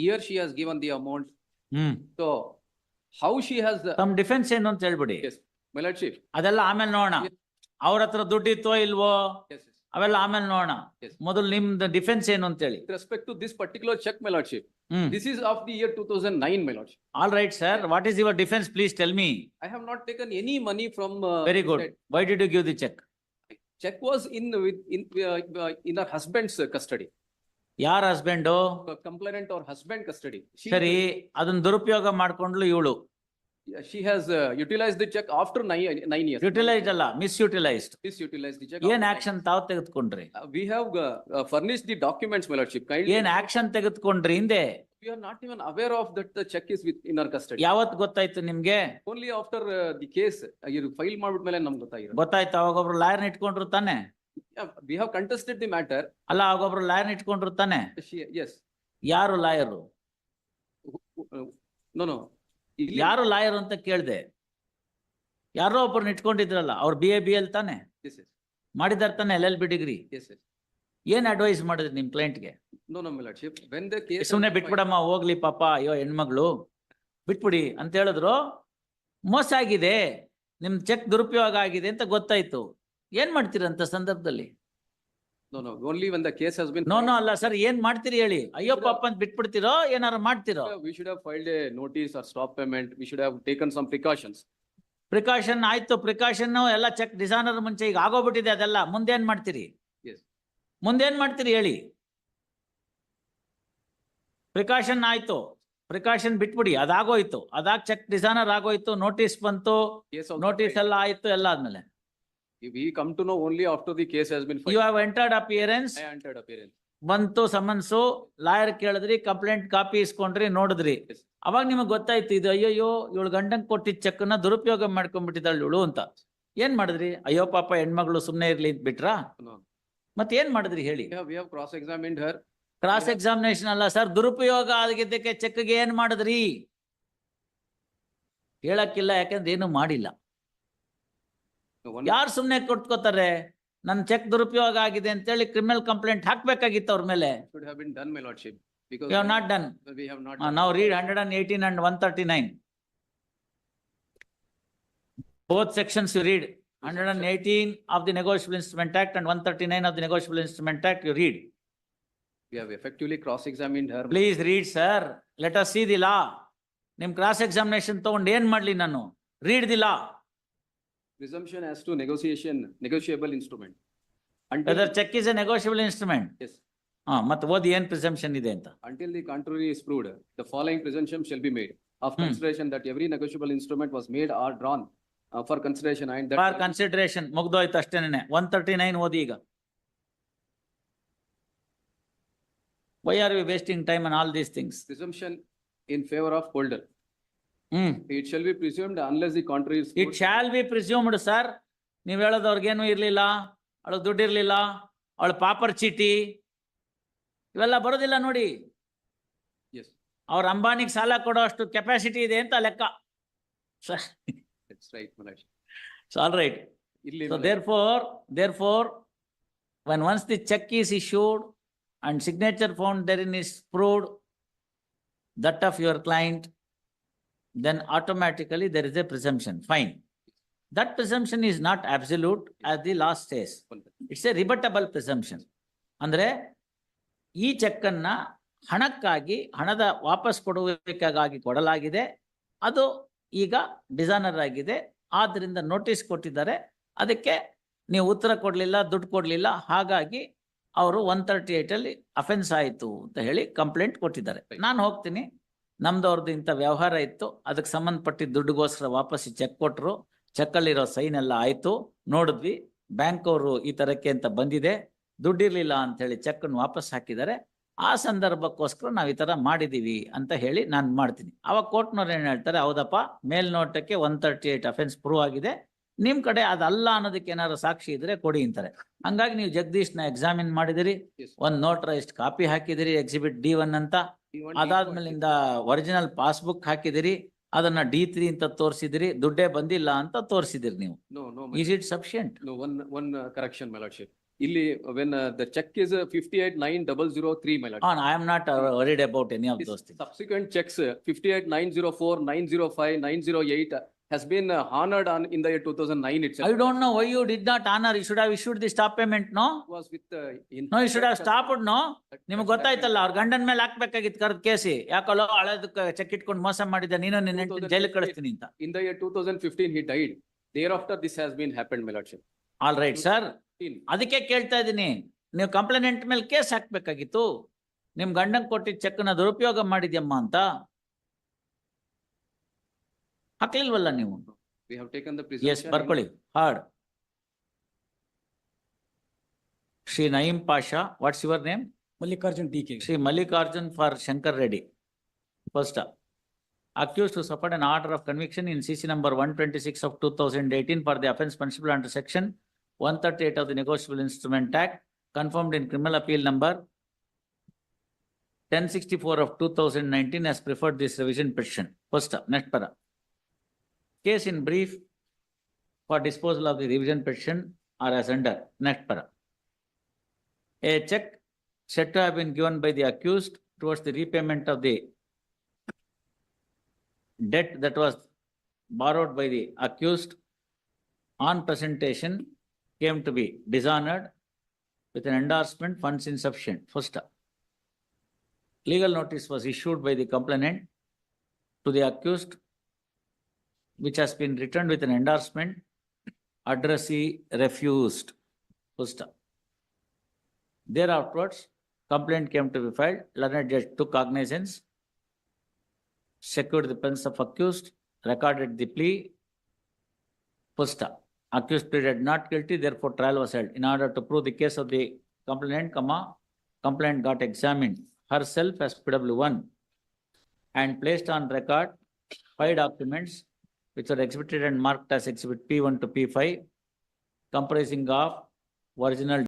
here she has given the amount, hmm so how she has, the- ತಮ್ಮ defence ಏನು ಅಂತ ಹೇಳ್ಬಿಡಿ yes, my lordship, ಅದೆಲ್ಲ ಆಮೇಲೆ ನೋಡೋಣ. ಅವ್ರ ಹತ್ರ ದುಡ್ಡಿತ್ತೋ ಇಲ್ವೋ. ಅವೆಲ್ಲ ಆಮೇಲೆ ನೋಡೋಣ. ಮೊದಲು ನಿಮ್ದು ಡಿಫೆನ್ಸ್ ಏನು ಅಂತ ಹೇಳಿ to this particular check, my lordship, hmm this is of the year two thousand nine, my lordship. All right sir what is your defence please tell me I have not taken any money from. very very good why did you give the cheque Check was in with, in, uh, uh, in her husband's uh, custody, ಯಾರ husband complainant ಅವ್ರ custody. She- ಸರಿ ಅದನ್ನ ದುರುಪಯೋಗ ಮಾಡ್ಕೊಂಡ್ಲು ಇವಳು she She has the utilized the check after nine, nine years. Utilised misutilise the check. ಏನ್ action ತಾವ್ ತೆಗೆದುಕೊಂಡ್ರಿ we Uh, We have documents my lordship kindly. ಏನ್ ಆಕ್ಷನ್ ತೆಗೆದುಕೊಂಡ್ರಿ ಹಿಂದೆ We are not even aware of that the check is with, in our custody. ಯಾವತ್ ಗೊತ್ತಾಯ್ತು ನಿಮ್ಗೆ Only after uh, the case, uh, you file ಮಾಡ್ಬಿಟ್ಮೇಲೆ ನಮ್ಗೆ gottayiru ಗೊತ್ತಾಯ್ತು ಅವಾಗ ಒಬ್ರು ಲಾಯರ್ನ ಇಟ್ಕೊಂಡ್ರು ತಾನೆ Yeah, have contested the matter ಅಲ್ಲ ಅವಾಗ ಒಬ್ರು ಇಟ್ಕೊಂಡಿರ್ತಾನೆ ಇಟ್ಕೊಂಡ್ರು ತಾನೆ? She, ಯಾರು ಲಾಯರು ನೋ. ಇಲ್ಲಿ- ಯಾರು ಲಾಯರ್ ಅಂತ ಕೇಳ್ದೆ? ಯಾರೋ ಒಬ್ಬರನ್ನ ಇಟ್ಕೊಂಡಿದ್ರಲ್ಲ ಅವ್ರು ಬಿ ಎ ಬಿ ಎಲ್ ತಾನೆ? ಮಾಡಿದಾರ ತಾನೆ ಎಲ್ ಎಲ್ ಬಿ ಡಿಗ್ರಿ. ಏನ್ ಅಡ್ವೈಸ್ ಮಾಡಿದ್ರಿ ನಿಮ್ ಕ್ಲೈಂಟ್ಗೆ No, no, my lordship, when the case. has ಸುಮ್ನೆ ಬಿಟ್ಬಿಡಮ್ಮ ಹೋಗ್ಲಿ ಪಾಪ ಅಯ್ಯೋ ಹೆಣ್ಮಗಳು. ಬಿಟ್ಬಿಡಿ ಅಂತ ಹೇಳಿದ್ರು. ಮೋಸ ಆಗಿದೆ. ನಿಮ್ ಚೆಕ್ ದುರುಪಯೋಗ ಆಗಿದೆ ಅಂತ ಗೊತ್ತಾಯ್ತು. ಏನ್ ಮಾಡ್ತೀರ ಅಂತ ಸಂದರ್ಭದಲ್ಲಿ No, no, only when the case has been. No no ಅಲ್ಲ ಸರ್ ಏನ್ ಮಾಡ್ತೀರಿ ಹೇಳಿ ಅಯ್ಯೋ ಪಾಪ ಅಂತ ಬಿಟ್ಬಿಡ್ತೀರೋ ಏನಾರ ಮಾಡ್ತಿರೋ We should have filed a notice or stop payment. We should have taken some precautions. Precaution ಆಯ್ತು ಪ್ರಿಕಾಷನ್ ಎಲ್ಲ ಚೆಕ್ ಡಿಸೈನರ್ ಮುಂಚೆ ಈಗ ಆಗೋಗ್ಬಿಟ್ಟಿದೆ ಅದೆಲ್ಲ ಮುಂದೇನ್ ಮಾಡ್ತೀರಿ Yes. ಮುಂದೇನ್ ಮಾಡ್ತೀರಿ ಹೇಳಿ ಪ್ರಿಕಾಷನ್ ಆಯ್ತು ಪ್ರಿಕಾಷನ್ ಬಿಟ್ಬಿಡಿ ಅದಾಗೋಯ್ತು ಅದಾಗ ಚೆಕ್ ಡಿಸೈನರ್ ಆಗೋಯ್ತು ನೋಟಿಸ್ ಬಂತು Case also ನೋಟಿಸ್ filed. ಎಲ್ಲ ಆಯ್ತು ಎಲ್ಲ ಆದ್ಮೇಲೆ We come to know only after the case has been You filed. Have entered appearance I entered appearance. ಬಂತು ಸಮನ್ಸು ಲಾಯರ್ ಕೇಳಿದ್ರಿ ಕಂಪ್ಲೇಂಟ್ ಕಾಪಿ ಇಸ್ಕೊಂಡ್ರಿ ನೋಡಿದ್ರಿ Yes. ಅವಾಗ ನಿಮಗ್ ಗೊತ್ತಾಯ್ತು ಇದು ಅಯ್ಯಯ್ಯೋ ಇವಳು ಗಂಡಂಗ್ ಕೊಟ್ಟಿದ್ ಚೆಕ್ನ ದುರುಪಯೋಗ ಮಾಡ್ಕೊಂಡ್ಬಿಟ್ಟಿದ್ದಾಳೆ ಇವಳು ಅಂತ ಏನ್ ಮಾಡಿದ್ರಿ ಅಯ್ಯೋ ಪಾಪ ಹೆಣ್ಮಗಳು ಸುಮ್ನೆ ಇರ್ಲಿ ಅಂತ ಬಿಟ್ರಾ No. ಮತ್ತೆ ಏನ್ ಮಾಡಿದ್ರಿ ಹೇಳಿ cross have, we have cross examined her. Cross examination ಅಲ್ಲ ಸರ್ ದುರುಪಯೋಗ ಆಗಿದ್ದಕ್ಕೆ ಚೆಕ್ಗೆ ಏನ್ ಮಾಡಿದ್ರಿ ಹೇಳಕ್ಕಿಲ್ಲ ಯಾಕಂದ್ರೆ ಏನು ಮಾಡಿಲ್ಲ ಯಾರು ಸುಮ್ನೆ ಕೊಟ್ಕೋತಾರೆ ನನ್ ಚೆಕ್ ದುರುಪಯೋಗ ಆಗಿದೆ ಅಂತೇಳಿ ಕ್ರಿಮಿನಲ್ ಕಂಪ್ಲೇಂಟ್ ಹಾಕ್ಬೇಕಾಗಿತ್ತು ಅವ್ರ ಮೇಲೆ Should have been done, my lordship. Because. You have not done We have not. Uh, now read hundred and eighteen and one thirty-nine. Both sections you read, hundred and eighteen of the negotiable instrument act and one thirty-nine of the negotiable instrument act you read. We have effectively cross examined her. Please read, sir. Let us see the law. ನಿಮ್ cross examination ತಗೊಂಡು ಏನ್ ಮಾಡ್ಲಿ ನಾನು? Read the law. Presumption as to negotiation, negotiable instrument. Until, Whether check is a negotiable instrument. yes, ಹಾ, ಮತ್ತೆ ಓದಿ ಏನ್ presumption ಇದೆ ಅಂತ. until the contrary is proved, the following presumption shall be made. Of Hmm. consideration that every negotiable instrument was made or drawn uh, for consideration and that. For consideration, ಮುಗ್ದೋಯ್ತು ಅಷ್ಟೇನೆ. One thirty-nine ಓದಿ ಈಗ. Why are we wasting time on all these things? Presumption in favor of holder. Hmm. It shall be presumed unless the contrary is. It proved. Shall be presumed sir ನೀವ್ ಹೇಳೋದು ಅವ್ರಿಗೇನು ಇರ್ಲಿಲ್ಲ ಅವಳು ದುಡ್ಡು ಇರ್ಲಿಲ್ಲ ಅವಳ ಪಾಪರ್ ಚೀಟಿ ಇವೆಲ್ಲ ಬರೋದಿಲ್ಲ ನೋಡಿ Yes, ಅವ್ರ ಅಂಬಾನಿಗ್ ಸಾಲ ಕೊಡೋ ಅಷ್ಟು ಕೆಪಾಸಿಟಿ ಇದೆ ಅಂತ ಲೆಕ್ಕ that's right, lordship. All right ಇಲ್ಲಿ therefore there when once the check is issued and signature found therein is proved that of your client, then automatically there is a presumption, fine. That presumption is not absolute as the last says. It's a rebuttable presumption. ಅಂದ್ರೆ ಈ ಚೆಕ್ಕನ್ನ ಹಣಕ್ಕಾಗಿ ಹಣದ ವಾಪಸ್ ಕೊಡುವಿಕೆಗಾಗಿ ಕೊಡಲಾಗಿದೆ. ಅದು ಈಗ designer ಆಗಿದೆ. ಆದ್ರಿಂದ ನೋಟಿಸ್ ಕೊಟ್ಟಿದ್ದಾರೆ. ಅದಕ್ಕೆ ನೀವು ಉತ್ತರ ಕೊಡಲಿಲ್ಲ ದುಡ್ಡು ಕೊಡಲಿಲ್ಲ. ಹಾಗಾಗಿ ಅವರು ಒನ್ ತರ್ಟಿ ಏಟ್ ಅಲ್ಲಿ ಅಫೆನ್ಸ್ ಆಯಿತು ಅಂತ ಹೇಳಿ ಕಂಪ್ಲೇಂಟ್ ಕೊಟ್ಟಿದ್ದಾರೆ. ನಾನು ಹೋಗ್ತೀನಿ. ನಮ್ದು ಅವ್ರದ್ದು ಇಂಥ ವ್ಯವಹಾರ ಇತ್ತು. ಅದಕ್ಕೆ ಸಂಬಂಧಪಟ್ಟಿದ್ದ ದುಡ್ಡುಗೋಸ್ಕರ ವಾಪಸ್ ಚೆಕ್ ಕೊಟ್ಟರು ಚೆಕ್ಕಲ್ಲಿರೋ ಸೈನ್ ಎಲ್ಲ ಆಯಿತು. ನೋಡಿದ್ವಿ. ಬ್ಯಾಂಕ್ ಅವರು ಈ ಥರಕ್ಕೆ ಅಂತ ಬಂದಿದೆ. ದುಡ್ಡಿರಲಿಲ್ಲ ಅಂಥೇಳಿ ಹೇಳಿ ಚೆಕ್ ಅನ್ನು ವಾಪಸ್ ಹಾಕಿದ್ದಾರೆ. ಆ ಸಂದರ್ಭಕ್ಕೋಸ್ಕರ ನಾವು ಈ ಥರ ಮಾಡಿದ್ದೀವಿ ಅಂತ ಹೇಳಿ ನಾನು ಮಾಡ್ತೀನಿ. ಅವಾಗ ಕೋರ್ಟ್ನವ್ರು ಏನು ಹೇಳ್ತಾರೆ? ಹೌದಪ್ಪ ಮೇಲ್ನೋಟಕ್ಕೆ one thirty eight offence prove ಆಗಿದೆ. ನಿಮ್ಮ ಕಡೆ ಅದಲ್ಲ ಅನ್ನೋದಕ್ಕೆ ಏನಾದ್ರು ಸಾಕ್ಷಿ ಇದ್ರೆ ಕೊಡಿ ಅಂತಾರೆ. ಹಂಗಾಗಿ ನೀವು ಜಗದೀಶ್ನ ಎಕ್ಸಾಮಿನ್ ಮಾಡಿದಿರಿ. ಒಂದು ನೋಟ್ರ ಎಷ್ಟು ಕಾಪಿ ಹಾಕಿದಿರಿ ಎಕ್ಸಿಬಿಟ್ ಡಿ ಒನ್ ಅಂತ. ಅದಾದ್ಮೇಲಿಂದ ಒರಿಜಿನಲ್ ಪಾಸ್ಬುಕ್ ಹಾಕಿದಿರಿ ಅದನ್ನ ಡಿ ತ್ರೀ ಅಂತ ತೋರಿಸಿದಿರಿ ದುಡ್ಡೇ ಬಂದಿಲ್ಲ ಅಂತ ತೋರಿಸಿದಿರಿ ನೀವು No, no, my- is it sufficient no, one, one uh, correction, my lordship. ಇಲ್ಲಿ when the the check is eight nine double zero three three, my am On, I am any of worried subsequent any fifty eight nine things. Subsequent checks, fifty-eight nine zero four, nine zero five, nine zero eight has been uh, honored on in the year two thousand nine itself. I don't know why you did not honor, you should have issued the stop payment, no? Was with. uh, in- No, you should have stopped, no? nimu ನಿಮ್ಗೆ avu ಗೊತ್ತಾಯ್ತಲ್ಲ mele ಅವ್ರ ಗಂಡನ ಮೇಲೆ ಹಾಕ್ಬೇಕಾಗಿತ್ತು ಕರ್ದ್ ಕೇಸಿ ಯಾಕಲ್ಲ ಹಳೇದಕ್ಕೆ check ಇಟ್ಕೊಂಡು ಮೋಸ ಮಾಡಿದ್ದೆ ನೀನು ನಿನ್ನ ಹೆಂಡ್ತಿನ ಜೈಲಿಗೆ ಕಳಿಸ್ತೀನಿ ಅಂತ. In the year two thousand fifteen, he died. Thereafter, this has been happened, my lordship. All right sir 15. ಅದಕ್ಕೆ ಕೇಳ್ತಾ ಇದ್ದೀನಿ ನೀವು ಕಂಪ್ಲೇಂಟ್ ಮೇಲೆ ಕೇಸ್ ಹಾಕ್ಬೇಕಾಗಿತ್ತು ನಿಮ್ ಗಂಡನ್ ಕೊಟ್ಟಿದ್ದ ಚೆಕ್ನ ದುರುಪಯೋಗ ಮಾಡಿದ್ಯಮ್ಮ ಅಂತ ಹಾಕ್ಲಿಲ್ವಲ್ಲ ನೀವು We have taken the S presumption. ಬರ್ಕೊಳ್ಳಿ heard Shri Naeem Pasha what's your name Mallikarjun DK. Shri Mallikarjun for Shankar Reddy first accused who suffered an order of conviction in CC number one twenty-six of two thousand eighteen for the offence punishable under section one thirty-eight of the Negotiable Instrument Act, confirmed in criminal appeal number ten sixty-four of two thousand nineteen has preferred this revision petition. First, next para. Case in brief for disposal of the revision petition are as under, next para. A check said to have been given by the accused towards the repayment of the debt that was borrowed by the accused on presentation came to be dishonored with an endorsement funds insufficient. First, up, legal notice was issued by the complainant to the accused which has been returned with an endorsement addressee refused. First. Thereafterwards, complaint came to be filed, learned judge took cognizance, secured the presence of accused, recorded the plea. First, accused pleaded not guilty, therefore trial was held. In order to prove the case of the complainant, comma, complaint got examined herself as PW one and placed on record five documents which are exhibited and marked as exhibit P one to P five comprising of original